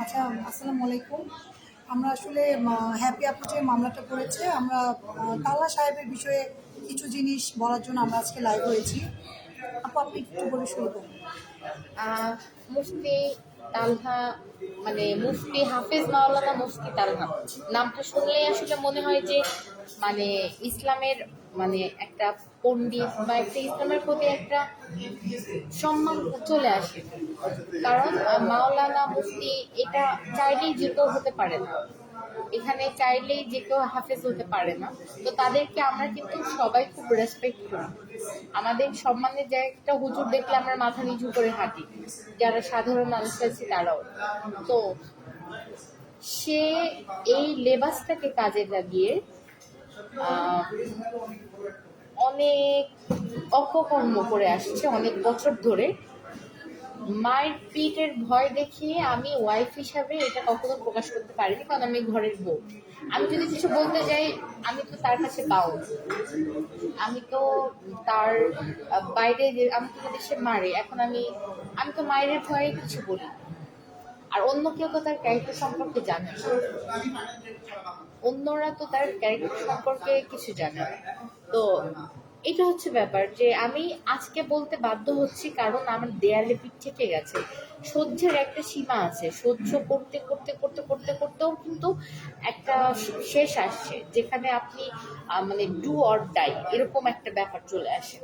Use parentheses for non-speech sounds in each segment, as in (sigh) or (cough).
আচ্ছা আসসালামু আলাইকুম। আমরা আসলে হ্যাপি আপু যে মামলাটা করেছে। আমরা তাল্লা সাহেবের বিষয়ে কিছু জিনিস বলার জন্য আমরা আজকে লাইভ হয়েছি। আপু, আপনি একটু বলে শুরু করুন। মুফতি তালহা মানে মুফতি হাফেজ মাওলানা মুফতি তালহা। নামটা শুনলেই আসলে মনে হয় যে মানে ইসলামের মানে একটা পণ্ডিত বা একটা ইসলামের প্রতি একটা সম্মান চলে আসে। কারণ মাওলানা মুফতি এটা চাইলেই যুক্ত হতে পারে না। এখানে চাইলেই যে কেউ হাফেজ হতে পারে না। তো তাদেরকে আমরা কিন্তু সবাই খুব রেসপেক্ট করি। আমাদের সম্মানের জায়গাটা হুজুর দেখলে আমরা মাথা নিচু করে হাঁটি। যারা সাধারণ মানুষ আছে তারাও। তো সে এই লেবাসটাকে কাজে লাগিয়ে অনেক অপকর্ম করে আসছে অনেক বছর ধরে। মায়ের পিঠের ভয় দেখিয়ে আমি ওয়াইফ হিসাবে এটা কখনো প্রকাশ করতে পারিনি, কারণ আমি ঘরের বউ। আমি যদি কিছু বলতে যাই, আমি তো তার কাছে পাও আমি তো তার বাইরে আমি তো সে মারে, এখন আমি আমি তো মায়ের ভয়ে কিছু বলি আর অন্য কেউ তো তার ক্যারেক্টার সম্পর্কে জানে অন্যরা তো তার ক্যারেক্টার সম্পর্কে কিছু জানে তো এটা হচ্ছে ব্যাপার যে আমি আজকে বলতে বাধ্য হচ্ছি কারণ আমার দেয়ালে পিঠ থেকে গেছে। সহ্যের একটা সীমা আছে। সহ্য করতে করতে করতে করতে, করতেও কিন্তু একটা শেষ আসছে যেখানে আপনি মানে ডু অর ডাই এরকম একটা ব্যাপার চলে আসে।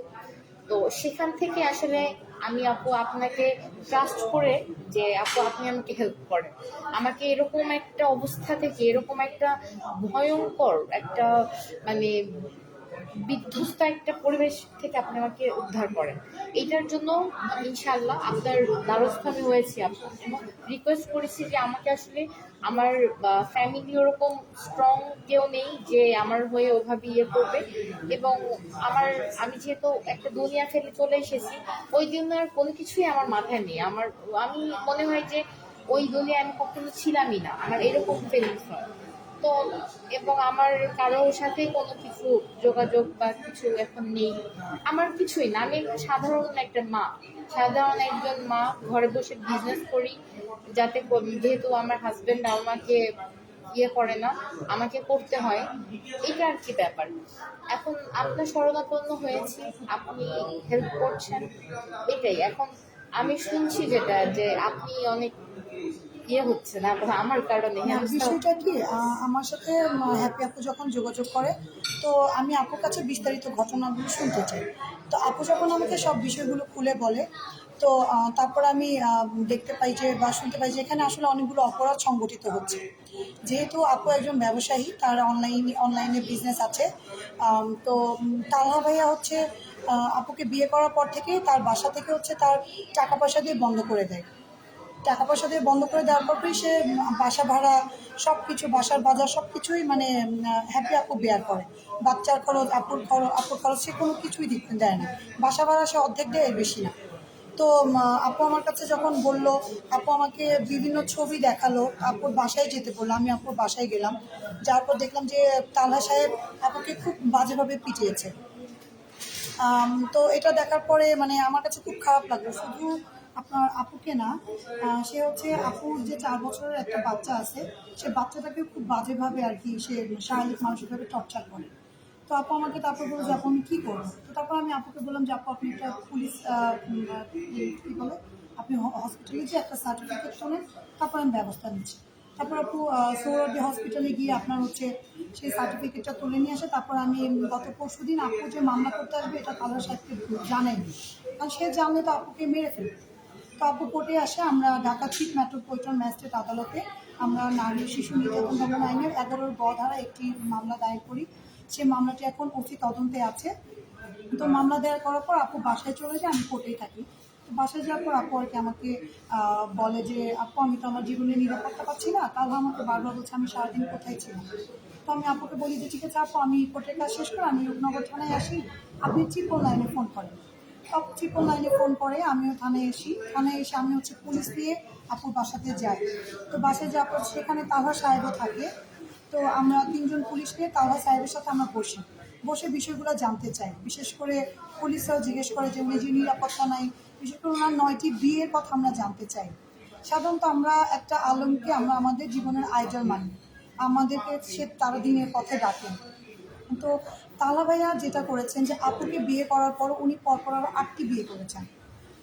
তো সেখান থেকে আসলে আমি আপু আপনাকে ট্রাস্ট করে যে আপু আপনি আমাকে হেল্প করেন। আমাকে এরকম একটা অবস্থা থেকে এরকম একটা ভয়ঙ্কর একটা মানে বিধ্বস্ত একটা পরিবেশ থেকে আপনি আমাকে উদ্ধার করেন। এইটার জন্য ইনশাল্লাহ আপনার দ্বারস্থ আমি হয়েছি আপনার এবং রিকোয়েস্ট করেছি যে আমাকে আসলে আমার ফ্যামিলি ওরকম স্ট্রং কেউ নেই যে আমার হয়ে ওভাবে ইয়ে করবে। এবং আমার, আমি যেহেতু একটা দুনিয়া ফেলে চলে এসেছি, ওই জন্য আর কোনো কিছুই আমার মাথায় নেই। আমার, আমি মনে হয় যে ওই দুনিয়ায় আমি কখনো ছিলামই না। আমার এরকম ফিলিংস হয়। তো, এবং আমার কারোর সাথে কোনো কিছু যোগাযোগ বা কিছু এখন নেই। আমার কিছুই না। আমি সাধারণ একটা মা। সাধারণ একজন মা। ঘরে বসে বিজনেস করি। যাতে যেহেতু আমার হাজবেন্ড আমাকে ইয়ে করে না, আমাকে করতে হয়। এটা আর কি ব্যাপার। এখন আপনার শরণাপন্ন হয়েছি। আপনি হেল্প করছেন। এটাই। এখন আমি শুনছি যেটা, যে আপনি অনেক ইয়ে হচ্ছে না আমার কারণে বিষয়টা কি আমার সাথে হ্যাপি আপু যখন যোগাযোগ করে তো আমি আপুর কাছে বিস্তারিত ঘটনাগুলো শুনতে চাই। তো আপু যখন আমাকে সব বিষয়গুলো খুলে বলে তো তারপর আমি দেখতে পাই যে বা শুনতে পাই যে এখানে আসলে অনেকগুলো অপরাধ সংগঠিত হচ্ছে। যেহেতু আপু একজন ব্যবসায়ী তার অনলাইন অনলাইনে বিজনেস আছে তো তালহা ভাইয়া হচ্ছে আপুকে বিয়ে করার পর থেকে তার বাসা থেকে হচ্ছে তার টাকা পয়সা দিয়ে বন্ধ করে দেয়। টাকা পয়সা দিয়ে বন্ধ করে দেওয়ার পরই সে বাসা ভাড়া সব কিছু বাসার বাজার সব কিছুই মানে হ্যাপি আপু বেয়ার করে। বাচ্চার খরচ, আপুর খরচ আপুর খরচ সে কোনো কিছুই দিতে দেয় না। বাসা ভাড়া সে অর্ধেক দেয় বেশি না। তো আপু আমার কাছে যখন বলল, আপু আমাকে বিভিন্ন ছবি দেখাল, আপুর বাসায় যেতে বলল, আমি আপুর বাসায় গেলাম। যার পর দেখলাম যে তালহা সাহেব আপুকে খুব বাজেভাবে পিটিয়েছে। তো এটা দেখার পরে মানে আমার কাছে খুব খারাপ লাগল। শুধু আপনার আপুকে না সে হচ্ছে আপুর যে চার বছরের একটা বাচ্চা আছে, সে বাচ্চাটাকে খুব বাজেভাবে আর কি সে শারীরিক, মানসিকভাবে টর্চার করে। তো আপু আমাকে তারপর বলল যে, আপু, আমি কী করব? তো তারপর আমি আপুকে বললাম যে, আপু, আপনি একটা পুলিশ কী বলে, আপনি হসপিটালে যে একটা সার্টিফিকেট তোলেন, তারপর আমি ব্যবস্থা নিচ্ছি। তারপর আপু সৌরভী হসপিটালে গিয়ে আপনার হচ্ছে সেই সার্টিফিকেটটা তুলে নিয়ে আসে তারপর আমি গত পরশু দিন আপু যে মামলা করতে আসবে, এটা কালার সাহেবকে জানাইনি। কারণ সে জানলে তো আপুকে মেরে ফেলবে। আপু কোর্টে আসে, আমরা ঢাকা চিফ মেট্রোপলিটন ম্যাজিস্ট্রেট আদালতে আমরা নারী শিশু নির্যাতন দমন আইনের এগারোর গ ধারা একটি মামলা দায়ের করি। সে মামলাটি এখন অতি তদন্তে আছে। তো মামলা দেওয়ার করার পর আপু বাসায় চলে যায়, আমি কোর্টেই থাকি। তো বাসায় যাওয়ার পর আপু আর কি আমাকে বলে যে, আপু, আমি তো আমার জীবনে নিরাপত্তা পাচ্ছি না। তাহলে আমাকে বারবার বলছে, আমি সারাদিন কোথায় ছিলাম? তো আমি আপুকে বলি যে, ঠিক আছে আপু, আমি কোর্টের কাজ শেষ করে আমি রূপনগর থানায় আসি। আপনি চিপল লাইনে ফোন করেন। আপু চিপল লাইনে ফোন করে, আমিও থানায় এসি থানায় এসে আমি হচ্ছে পুলিশ দিয়ে আপুর বাসাতে যাই। তো বাসায় যাওয়ার পর সেখানে তাহা সাহেবও থাকে। তো আমরা তিনজন পুলিশ নিয়ে তাহা সাহেবের সাথে আমরা বসি। বসে বিষয়গুলো জানতে চাই। বিশেষ করে পুলিশরাও জিজ্ঞেস করে যে উনি যে নিরাপত্তা নাই, বিশেষ করে ওনার নয়টি বিয়ের কথা আমরা জানতে চাই। সাধারণত আমরা একটা আলমকে আমরা আমাদের জীবনের আয়োজন মানি। আমাদেরকে সে তারা দিনের পথে ডাকেন তো তালা ভাইয়া যেটা করেছেন যে আপুকে বিয়ে করার পর উনি পরপর আরও আটটি বিয়ে করেছেন।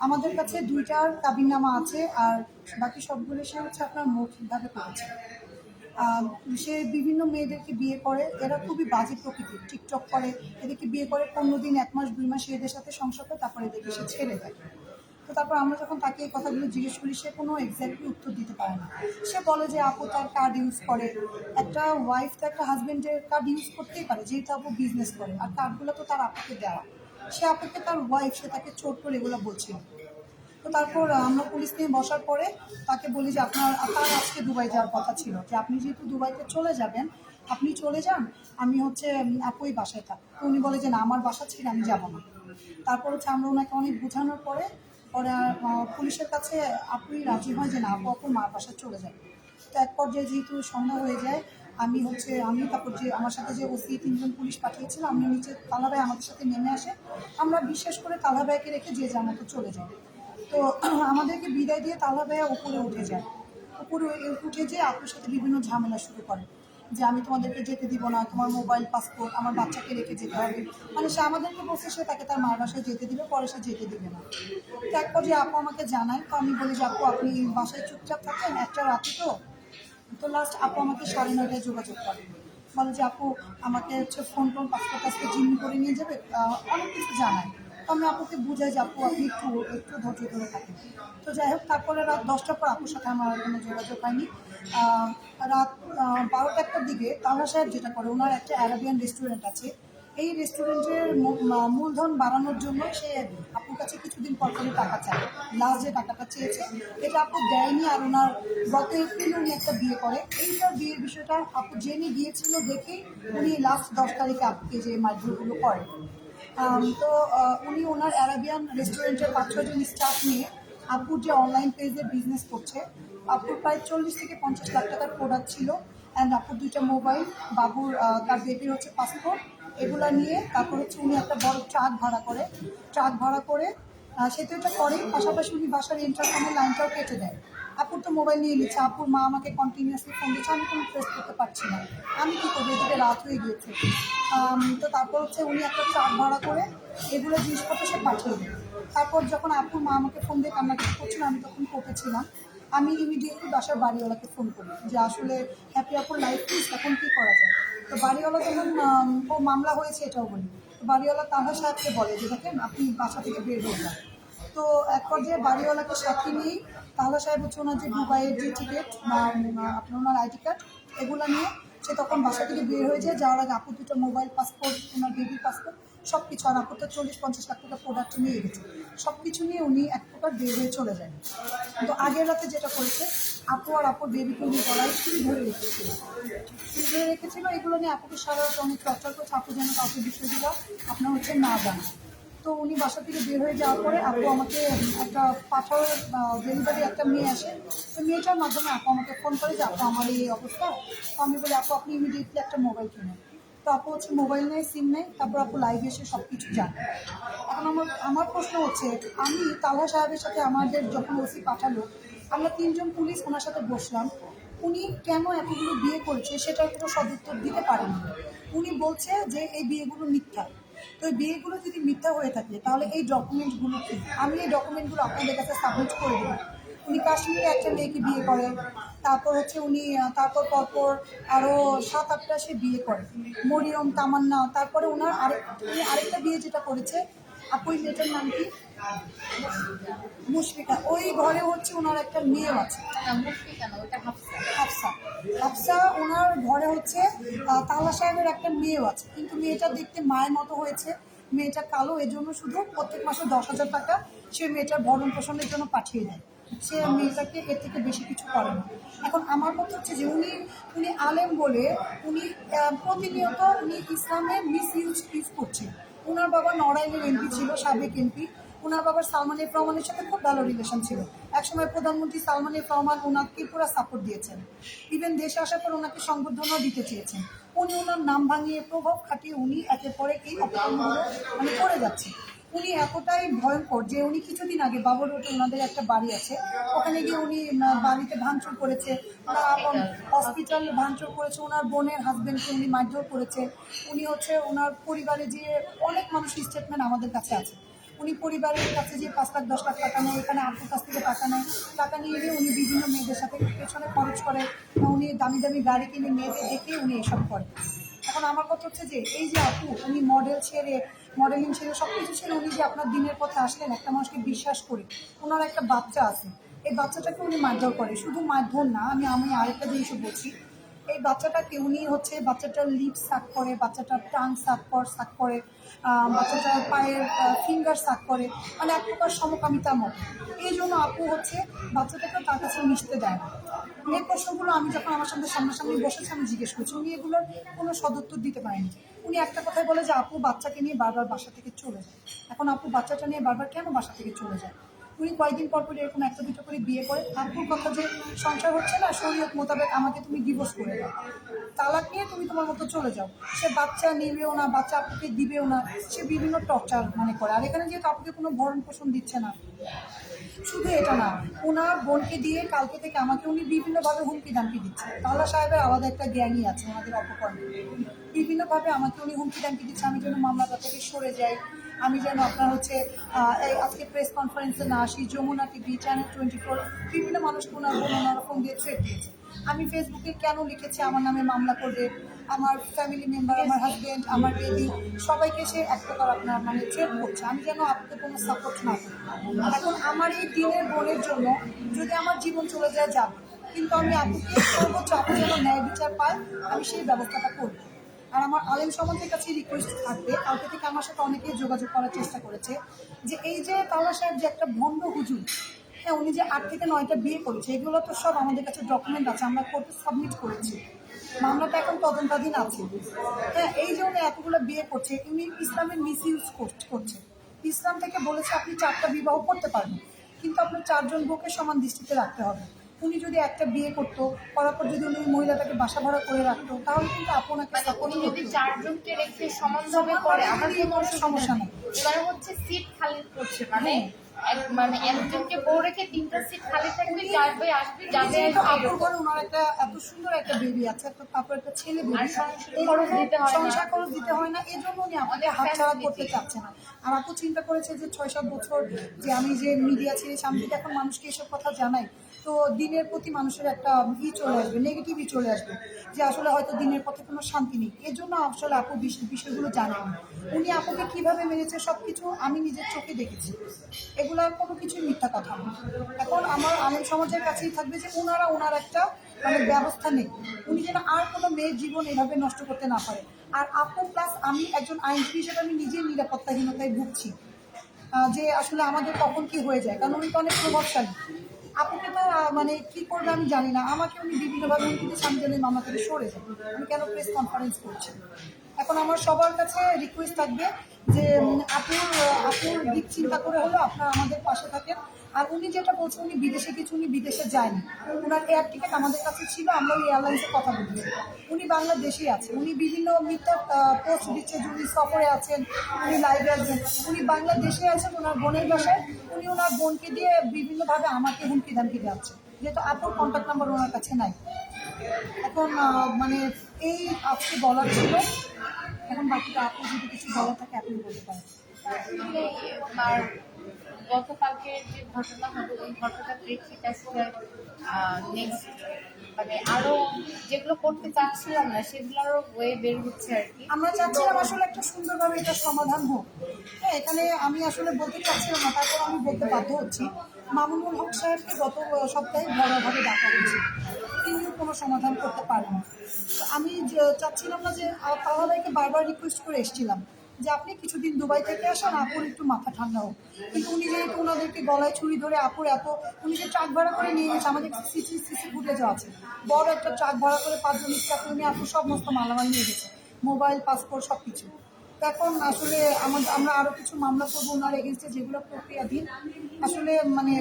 আমাদের কাছে দুইটার কাবিননামা আছে আর বাকি সবগুলো সে হচ্ছে আপনার মৌখিকভাবে করেছে। সে বিভিন্ন মেয়েদেরকে বিয়ে করে, এরা খুবই বাজে প্রকৃতির টিকটক করে, এদেরকে বিয়ে করে পনেরো দিন, এক মাস, দুই মাস এদের সাথে সংসার করে তারপরে এদেরকে সে ছেড়ে দেয়। তো তারপর আমরা যখন তাকে এই কথাগুলো জিজ্ঞেস করি, সে কোনো এক্স্যাক্টলি উত্তর দিতে পারে না। সে বলে যে, আপু, তার কার্ড ইউজ করে। একটা ওয়াইফ তো একটা হাজবেন্ডের কার্ড ইউজ করতেই পারে, যেহেতু আপু বিজনেস করে। আর কার্ডগুলো তো তার আপুকে দেওয়া সে আপুকে, তার ওয়াইফ সে তাকে চোট করে এগুলো বলছিল তো তারপর আমরা পুলিশ নিয়ে বসার পরে তাকে বলি যে, আপনার তার আজকে দুবাই যাওয়ার কথা ছিল। যে আপনি যেহেতু দুবাইতে চলে যাবেন, আপনি চলে যান, আমি হচ্ছে আপুই বাসায় থাক। উনি বলে যে, না, আমার বাসা ছিল আমি যাব না। তারপর হচ্ছে আমরা ওনাকে অনেক বোঝানোর পরে আর, পুলিশের কাছে আপুই রাজি হয় যে না আপু আপুর মার বাসায় চলে যাবে তো এক পর্যায়ে যেহেতু সন্ধ্যা হয়ে যায় আমি হচ্ছে আমি তারপর যে আমার সাথে যে ওসি তিনজন পুলিশ পাঠিয়েছিল আমি নিচে তালাবাই আমাদের সাথে নেমে আসে। আমরা বিশেষ করে তালাবাইকে রেখে যে মতো চলে যাই। তো (clears throat) আমাদেরকে বিদায় দিয়ে তালা উপরে উঠে যায়। উপরে উঠে যেয়ে আপুর সাথে বিভিন্ন ঝামেলা শুরু করে। যে আমি তোমাদেরকে যেতে দিব না, তোমার মোবাইল পাসপোর্ট আমার বাচ্চাকে রেখে যেতে হবে। মানে সে আমাদেরকে বলছে, সে তাকে তার মায়ের বাসায় যেতে দিবে, পরে সে যেতে দিবে না। তো এক পর্যায়ে আপু আমাকে জানায়, তো আমি বলি যে, আপু, আপনি বাসায় চুপচাপ থাকেন? একটা রাতে তো? তো লাস্ট আপু আমাকে সাড়ে নয়টায় যোগাযোগ করে। বলে যে, আপু, আমাকে হচ্ছে ফোন টোন পাসপোর্ট টাসপোর্ট জিম্মি করে নিয়ে যাবে? অনেক কিছু জানায়। তো আমি আপুকে বুঝাই যে, আপু, আপনি একটু একটু ধৈর্য ধরে থাকেন। তো যাই হোক, তারপরে রাত দশটার পর আপুর সাথে আমার কোনো যোগাযোগ হয়নি। রাত বারোটা একটার দিকে তালা সাহেব যেটা করে, ওনার একটা অ্যারাবিয়ান রেস্টুরেন্ট আছে। এই রেস্টুরেন্টের মূলধন বাড়ানোর জন্য সে আপুর কাছে কিছুদিন পর পরে টাকা চায়। লাস্ট যে টাকাটা চেয়েছে, এটা আপু দেয়নি আর ওনার গত এপ্রিল উনি একটা বিয়ে করে। এইটার বিয়ের বিষয়টা আপু জেনে গিয়েছিল দেখেই উনি লাস্ট দশ তারিখে আপুকে যে মাইগ্রোগুলো করে। তো উনি ওনার অ্যারাবিয়ান রেস্টুরেন্টের পাঁচ ছজন স্টাফ নিয়ে আপুর যে অনলাইন পেজে বিজনেস করছে আপুর প্রায় চল্লিশ থেকে পঞ্চাশ লাখ টাকার প্রোডাক্ট ছিল। অ্যান্ড আপুর দুইটা মোবাইল বাবুর তার বেবির হচ্ছে পাসপোর্ট এগুলা নিয়ে তারপর হচ্ছে উনি একটা বড় ট্রাক ভাড়া করে। ট্রাক ভাড়া করে সে তো এটা করে পাশাপাশি উনি বাসার ইন্টারকমের লাইনটাও কেটে দেয়। আপুর তো মোবাইল নিয়ে নিচ্ছে। আপুর মা আমাকে কন্টিনিউয়াসলি ফোন দিচ্ছে। আমি কোনো প্রেস করতে পারছি না। আমি কী করব? এদিকে রাত হয়ে গিয়েছে। তো তারপর হচ্ছে উনি একটা ট্রাক ভাড়া করে এগুলো জিনিসপত্র সে পাঠিয়ে দেয়। তারপর যখন আপুর মা আমাকে ফোন দিয়ে কান্নাকাটি করছিল, আমি তখন কোপেছিলাম আমি ইমিডিয়েটলি বাসার বাড়িওয়ালাকে ফোন করি যে, আসলে হ্যাপি আপুর লাইফ প্লিজ এখন কী করা যায়? তো বাড়িওয়ালা যখন ও মামলা হয়েছে এটাও বলি। তো বাড়িওয়ালা তাহা সাহেবকে বলে যে, দেখেন, আপনি বাসা থেকে বের হয়ে যান। তো এক পর্যায়ে বাড়িওয়ালাকে সাথে নিয়েই তাহলে সাহেব হচ্ছে ওনার যে দুবাইয়ের যে টিকিট বা আপনার ওনার আইডি কার্ড এগুলো নিয়ে সে তখন বাসা থেকে বের হয়ে যায়। যাওয়ার আগে আপু দুটো মোবাইল পাসপোর্ট ওনার বেবির পাসপোর্ট সব কিছু আর আপু তো চল্লিশ, পঞ্চাশ লাখ টাকা প্রোডাক্ট নিয়ে গেছে। সব কিছু নিয়ে উনি এক প্রকার বের হয়ে চলে যায় তো আগের রাতে যেটা করেছে, আপু আর আপুর বেবিকে উনি গলায় চুরি ধরে রেখেছিল। ধরে রেখেছিল, এগুলো নিয়ে আপুকে সারা অনেক চর্চা করছে, আপু যেন কাউকে বিষয়গুলো আপনার হচ্ছে না জানে। তো উনি বাসা থেকে বের হয়ে যাওয়ার পরে আপু আমাকে একটা পাঠাও ডেলিভারি একটা মেয়ে আসে। তো মেয়েটার মাধ্যমে আপু আমাকে ফোন করে যে, আপু, আমার এই অবস্থা? তো আমি বলি, আপু, আপনি ইমিডিয়েটলি একটা মোবাইল কিনুন। তো আপু হচ্ছে মোবাইল নেই সিম নেই, তারপর আপু লাইভে এসে সব কিছু জানে। এখন আমার আমার প্রশ্ন হচ্ছে, আমি তালহা সাহেবের সাথে আমাদের যখন ওসি পাঠালো, আমরা তিনজন পুলিশ ওনার সাথে বসলাম, উনি কেন এতগুলো বিয়ে করেছে সেটার কোনো সদুত্তর দিতে পারেননি উনি বলছে যে এই বিয়েগুলো মিথ্যা। তো এই বিয়েগুলো যদি মিথ্যা হয়ে থাকে, তাহলে এই ডকুমেন্টগুলো কি? আমি এই ডকুমেন্টগুলো আপনাদের কাছে সাবমিট করে দেবো। উনি কাশ্মীরে একটা মেয়েকে বিয়ে করেন। তারপর হচ্ছে উনি তারপর পরপর আরও সাত আটটা সে বিয়ে করে। মরিয়ম তামান্না তারপরে ওনার আরেক উনি আরেকটা বিয়ে যেটা করেছে আপু ওই মেয়েটার নাম কি? মুশফিকা। ওই ঘরে হচ্ছে ওনার একটা মেয়েও আছে। হাফসা। হাফসা। ওনার ঘরে হচ্ছে তালা সাহেবের একটা মেয়েও আছে। কিন্তু মেয়েটা দেখতে মায়ের মতো হয়েছে। মেয়েটা কালো এজন্য শুধু প্রত্যেক মাসে দশ হাজার টাকা সে মেয়েটার ভরণ পোষণের জন্য পাঠিয়ে দেয়। সে মেয়েটাকে এর থেকে বেশি কিছু করে না এখন আমার কথা হচ্ছে যে উনি উনি আলেম বলে উনি প্রতিনিয়ত উনি ইসলামের মিস ইউজ ইউজ করছেন। ওনার বাবা নড়াইলের এমপি ছিল, সাবেক এমপি ওনার বাবার সালমান এফ রহমানের সাথে খুব ভালো রিলেশন ছিল। একসময় প্রধানমন্ত্রী সালমান এফ রহমান ওনাকে পুরো সাপোর্ট দিয়েছেন। ইভেন দেশে আসার পর ওনাকে সংবর্ধনাও দিতে চেয়েছেন। উনি ওনার নাম ভাঙিয়ে প্রভাব খাটিয়ে উনি একের পরে এই অপকর্মগুলো মানে করে যাচ্ছে উনি এতটাই ভয়ঙ্কর যে উনি কিছুদিন আগে বাবর রোডে ওনাদের একটা বাড়ি আছে। ওখানে গিয়ে উনি বাড়িতে ভাঙচুর করেছে হসপিটাল ভাঙচুর করেছে, ওনার বোনের হাজবেন্ডকে উনি মারধর করেছে। উনি হচ্ছে ওনার পরিবারে যে অনেক মানুষ স্টেটমেন্ট আমাদের কাছে আছে। উনি পরিবারের কাছে যে পাঁচ লাখ, দশ লাখ টাকা নেয়, এখানে আপুর কাছ থেকে টাকা নেয়। টাকা নিয়ে গিয়ে উনি বিভিন্ন মেয়েদের সাথে পেছনে খরচ করে উনি দামি দামি গাড়ি কিনে মেয়েদের দেখে উনি এসব করে। এখন আমার কথা হচ্ছে যে, এই যে আপু, উনি মডেল ছেড়ে মডেলিং ছিল সব কিছু ছিল উনি যে আপনার দিনের পথে আসলেন, একটা মানুষকে বিশ্বাস করে। ওনার একটা বাচ্চা আছে। এই বাচ্চাটাকে উনি মারধর করে। শুধু মারধর না, আমি আমি আরেকটা জিনিসও বলছি। এই বাচ্চাটাকে উনি হচ্ছে বাচ্চাটার লিপ সাক করে, বাচ্চাটার টাং সাক কর, সাক করে বাচ্চাটার পায়ের ফিঙ্গার সাক করে। মানে এক প্রকার সমকামিতার মতো। এই জন্য আপু হচ্ছে বাচ্চাটাকে তার কাছে মিশতে দেয় না। এই প্রশ্নগুলো আমি যখন আমার সামনে সামনাসামনি বসেছি, আমি জিজ্ঞেস করছি, উনি এগুলোর কোনো সদুত্তর দিতে পারেনি উনি একটা কথাই বলে যে, আপু বাচ্চাকে নিয়ে বারবার বাসা থেকে চলে যায়। এখন আপু বাচ্চাটা নিয়ে বারবার কেন বাসা থেকে চলে যায়? উনি কয়েকদিন পর পর এরকম একটা দুটো করে বিয়ে করে। আপুর কথা যে সংসার হচ্ছে না, শরীয়ত মোতাবেক আমাকে তুমি ডিভোর্স করে দাও। তালাক নিয়ে তুমি তোমার মতো চলে যাও। সে বাচ্চা নেবেও না, বাচ্চা আপুকে দিবেও না, সে বিভিন্ন টর্চার মানে করে। আর এখানে যেহেতু আপুকে কোনো ভরণ পোষণ দিচ্ছে না শুধু এটা না, ওনার বোনকে দিয়ে কালকে থেকে আমাকে উনি বিভিন্নভাবে হুমকি দামকি দিচ্ছে তাহলা সাহেবের আলাদা একটা জ্ঞানই আছে ওনাদের অপকর্মে। বিভিন্নভাবে আমাকে উনি হুমকি দামকি দিচ্ছে, আমি যেন মামলাটা থেকে সরে যাই। আমি যেন আপনার হচ্ছে আজকে প্রেস কনফারেন্সে না আসি, Jamuna TV channel twenty four বিভিন্ন মানুষকে ওনার বোন ওনার ফোন দিয়ে থ্রেট দিয়েছে। আমি ফেসবুকে কেন লিখেছি, আমার নামে মামলা করবে? আমার ফ্যামিলি মেম্বার আমার হাজবেন্ড আমার বেবি সবাইকে সে এক প্রকার আপনার মানে থ্রেট করছে। আমি যেন আপনাকে কোনো সাপোর্ট না এখন আমার এই দিনের বোনের জন্য যদি আমার জীবন চলে যায় যাবে কিন্তু আমি আপুকে সর্বোচ্চ আপু যেন ন্যায় বিচার পায় আমি সেই ব্যবস্থাটা করব। আর আমার আলেম সমাজের কাছে রিকোয়েস্ট থাকবে কালকে থেকে আমার সাথে অনেকেই যোগাযোগ করার চেষ্টা করেছে যে এই যে তাওলা সাহেব যে একটা ভণ্ড হুজুর হ্যাঁ উনি যে আট থেকে নয়টা বিয়ে করেছে এগুলো তো সব আমাদের কাছে ডকুমেন্ট আছে আমরা কোর্টে সাবমিট করেছি। মামলাটা এখন তদন্তাধীন আছে। হ্যাঁ এই যে উনি এতগুলো বিয়ে করছে। উনি ইসলামের মিস ইউজ করছে। ইসলাম থেকে বলেছে আপনি চারটা বিবাহ করতে পারবেন কিন্তু আপনার চারজন বউকে সমান দৃষ্টিতে রাখতে হবে। উনি যদি একটা বিয়ে করতো করার পর যদি উনি মহিলাটাকে বাসা ভাড়া করে রাখতো তাহলে কিন্তু আপনাকে মানে উনি যদি চারজনকে রেখে সমানভাবে করে আমার কোনো সমস্যা। নেই। এবার হচ্ছে সিট খালি করছে মানে হ্যাঁ। এক মানে একজনকে বউ রেখে তিনটা সিট খালি থাকবে যাবে আসবে যাবে আসবে। ওনার একটা এত সুন্দর একটা বেবি আছে একটা তারপর একটা ছেলে বেবি সংসার খরচ দিতে হয় না। সংসার খরচ দিতে হয় না এই জন্য উনি হাতছাড়া করতে চাচ্ছে না। আর আপু চিন্তা করেছে যে ছয় সাত বছর যে আমি যে মিডিয়া ছেড়ে সামনে এখন মানুষকে এসব কথা জানাই তো দিনের প্রতি মানুষের একটা ই চলে আসবে নেগেটিভই চলে আসবে যে আসলে হয়তো দিনের পথে কোনো শান্তি নেই। এর জন্য আসলে আপু বিষ- বিষয়গুলো জানেন উনি আপুকে কীভাবে মেরেছে সব কিছু আমি নিজের চোখে দেখেছি। এগুলো কোনো কিছুই মিথ্যা কথা না। এখন আমার আলেম সমাজের কাছেই থাকবে যে ওনারা ওনার একটা মানে ব্যবস্থা নেই। উনি যেন আর কোনো মেয়ের জীবন এভাবে নষ্ট করতে না পারে। আর আপু প্লাস আমি একজন আইনজীবী হিসেবে আমি নিজেই নিরাপত্তাহীনতায় ভুগছি। যে আসলে আমাদের কখন কি হয়ে যায়, কারণ উনি তো অনেক প্রভাবশালী। আপুকে তো মানে কি করবে আমি জানি না। আমাকে উনি বিভিন্নভাবে উনি কিন্তু আমি জানি মামলা থেকে সরে যায় আমি কেন প্রেস কনফারেন্স করছি? এখন আমার সবার কাছে রিকোয়েস্ট থাকবে যে দিক চিন্তা করে হলো আপনারা আমাদের পাশে থাকেন। আর উনি যেটা বলছেন, উনি বিদেশে কিছু, উনি বিদেশে যায়নি। ওনার এয়ার টিকিট আমাদের কাছে ছিল, আমরা ওই এয়ারলাইন্সে কথা বলেছি। উনি বাংলাদেশেই আছে, উনি বিভিন্ন মিথ্যা পোস্ট দিচ্ছে উনি সফরে আছেন, উনি লাইভে আছেন। উনি বাংলাদেশে আছেন, ওনার বোনের বাসায়। উনি ওনার বোনকে দিয়ে বিভিন্নভাবে আমাকে হুমকি ধামকি যাচ্ছে যেহেতু আপুর কন্ট্যাক্ট নাম্বার ওনার কাছে নাই। এখন মানে এই আজকে বলার ছিল এখন বাকিটা আপনি যদি কিছু বলার থাকে, আপনি বলতে পারেন। আর গতকালকে যে ঘটনা হলো ওই ঘটনাটা প্রেক্ষিতে আসলে নেক্সট মানে আরও যেগুলো করতে চাচ্ছিলাম না সেগুলো আরও ওয়ে বের হচ্ছে আর কি। আমরা চাচ্ছিলাম আসলে একটা সুন্দরভাবে এটা সমাধান হোক। হ্যাঁ এখানে আমি আসলে বলতে চাচ্ছিলাম না, তারপর আমি বলতে বাধ্য হচ্ছি। মামুনুল হক সাহেবকে গত সপ্তাহে বড়ভাবে ডাকা হয়েছে। তিনিও কোনো সমাধান করতে পারেন আমি চাচ্ছিলাম না যে তাহলে বারবার রিকোয়েস্ট করে এসেছিলাম। যে আপনি কিছুদিন দুবাই থেকে আসেন, আপুর একটু মাথা ঠান্ডা হোক। কিন্তু উনি যেহেতু ওনাদেরকে গলায় ছুরি ধরে আপুর এত, উনি যে ট্রাক ভাড়া করে নিয়ে গেছে, আমাদের সিসি সিসি ফুটেজও আছে। বড় একটা ট্রাক ভাড়া করে পাঁচজন স্টাফ উনি আপু সমস্ত মালামাল নিয়ে গেছে। মোবাইল পাসপোর্ট সব কিছু এখন আসলে আমাদের আমরা আরও কিছু মামলা করব ওনার এগেনস্টে যেগুলো প্রক্রিয়াধীন। আসলে মানে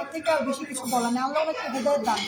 এর থেকে আর বেশি কিছু বলা নেই। আল্লাহ একটা হৃদয়ের দান